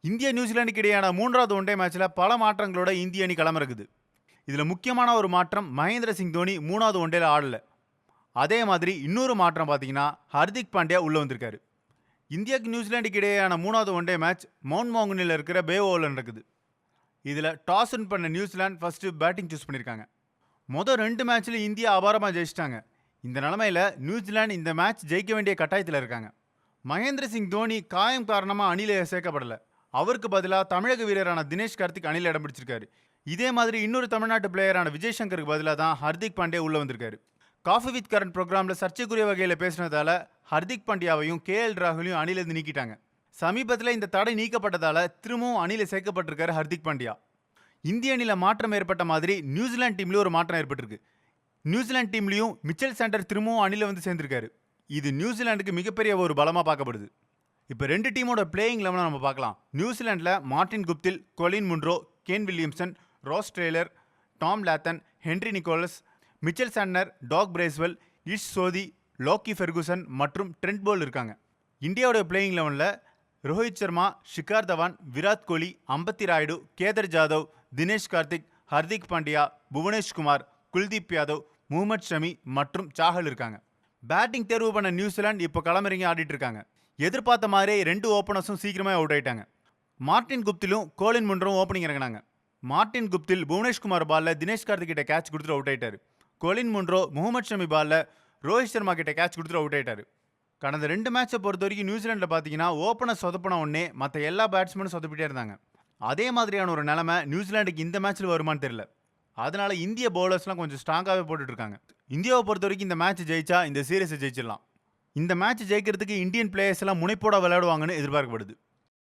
India நியூசிலாந்துக்கு இடையான மூன்றாவது ஒன்டே மேட்ச்சில் பல மாற்றங்களோட இந்திய அணி களமிறக்குது இதில் முக்கியமான ஒரு மாற்றம் மகேந்திர சிங் தோனி மூணாவது ஒன்டேல ஆடல. அதே மாதிரி இன்னொரு மாற்றம் பார்த்தீங்கன்னா ஹர்திக் பாண்டியா உள்ளே வந்திருக்காரு. இந்தியாவுக்கு நியூசிலாந்துக்கு இடையேயான மூணாவது ஒன்டே மேட்ச் மவுண்ட் மோங்கனில் இருக்கிற பே ஓவரில் நடக்குது. இதில் டாஸ் வின் பண்ண New Zealand first batting choose பண்ணியிருக்காங்க மொதல் ரெண்டு மேட்ச்சில் இந்தியா அபாரமாக ஜெயிச்சிட்டாங்க. இந்த நிலமையில் நியூசிலாந்து இந்த மேட்ச் ஜெயிக்க வேண்டிய கட்டாயத்தில் இருக்காங்க. மகேந்திர சிங் தோனி காயம் காரணமாக அணியில் சேர்க்கப்படலை. அவருக்கு பதிலாக தமிழக வீரரான தினேஷ் கார்த்திக் அணியில் இடம் பிடிச்சிருக்காரு. இதே மாதிரி இன்னொரு தமிழ்நாட்டு பிளேயரான விஜய் சங்கருக்கு பதிலாக தான் ஹர்திக் பாண்டே உள்ளே வந்திருக்காரு. காஃபி வித் கரண்ட் ப்ரோக்ராமில் சர்ச்சைக்குரிய வகையில் பேசினதால ஹர்திக் பாண்டியாவையும் கே எல் ராகுலையும் அணிலிருந்து நீக்கிட்டாங்க. சமீபத்தில் இந்த தடை நீக்கப்பட்டதால திரும்பவும் அணியில் சேர்க்கப்பட்டிருக்காரு ஹர்திக் பாண்டியா. இந்திய அணியில் மாற்றம் ஏற்பட்ட மாதிரி நியூசிலாந்து டீம்லேயும் ஒரு மாற்றம் ஏற்பட்டிருக்கு. நியூசிலாந்து டீம்லேயும் மிச்சல் சாண்டர் திரும்பவும் அணியில் வந்து சேர்ந்திருக்காரு. இது நியூசிலாந்துக்கு மிகப்பெரிய ஒரு பலமாக பார்க்கப்படுது. இப்போ ரெண்டு டீமோட பிளேயிங் லெவனை நம்ம பார்க்கலாம். நியூசிலாண்டில் Martin Guptill Colin Munro Kane Williamson Ross Taylor Tom Latham Henry Nicholls Mitchell Santner Doug Bracewell Ish Sodhi Lockie Ferguson மற்றும் ட்ரெண்ட் போல் இருக்காங்க. இந்தியாவோட பிளேயிங் லெவனில் ரோஹித் சர்மா ஷிகார் தவான் விராட் கோலி அம்பத்தி ராயுடு கேதர் ஜாதவ் தினேஷ் கார்த்திக் ஹர்திக் பாண்டியா புவனேஷ் குமார் குல்தீப் யாதவ் முகமது ஷமி மற்றும் சாஹல் இருக்காங்க. பேட்டிங் தேர்வு பண்ண நியூசிலாந்து இப்போ களமிறங்கி ஆடிட்டு இருக்காங்க. எதிர்பார்த்த மாதிரியே ரெண்டு ஓப்பனர்ஸும் சீக்கிரமாக அவுட் ஆயிட்டாங்க. மார்டின் குப்திலும் கோலின் முன்றும் ஓப்பனிங் இறங்கினாங்க. மார்டின் குப்தில் புவனேஷ்குமார் பாலில் தினேஷ் கார்த்திக் கிட்ட கேட்ச் கொடுத்துட்டு அவுட் ஆயிட்டார். கோலின் முன்ரோ முகமது ஷமி பாலில் ரோஹித் சர்மா கிட்ட கேட்ச் கொடுத்துட்டு அவுட் ஆயிட்டார். கடந்த ரெண்டு மேட்சை பொறுத்த வரைக்கும் நியூசிலாண்டில் பார்த்தீங்கன்னா ஓப்பனர் சொதப்பின உடனே மற்ற எல்லா பேட்ஸ்மேனும் சொதப்பிட்டே இருந்தாங்க. அதே மாதிரியான ஒரு நிலைமை நியூசிலாண்டுக்கு இந்த மேட்ச்சில் வருமான்னு தெரியல. அதனால் இந்திய பவுலர்ஸ்லாம் கொஞ்சம் ஸ்ட்ராங்காகவே போட்டுட்ருக்காங்க இந்தியாவை பொறுத்த வரைக்கும் இந்த மேட்ச் ஜெயிச்சா இந்த சீரீஸை ஜெயிச்சிடலாம். இந்த மேட்ச் ஜெயிக்கிறதுக்கு இந்தியன் பிளேயர்ஸ் எல்லாம் முனைப்போட விளையாடுவாங்கன்னு எதிர்பார்க்கப்படுது.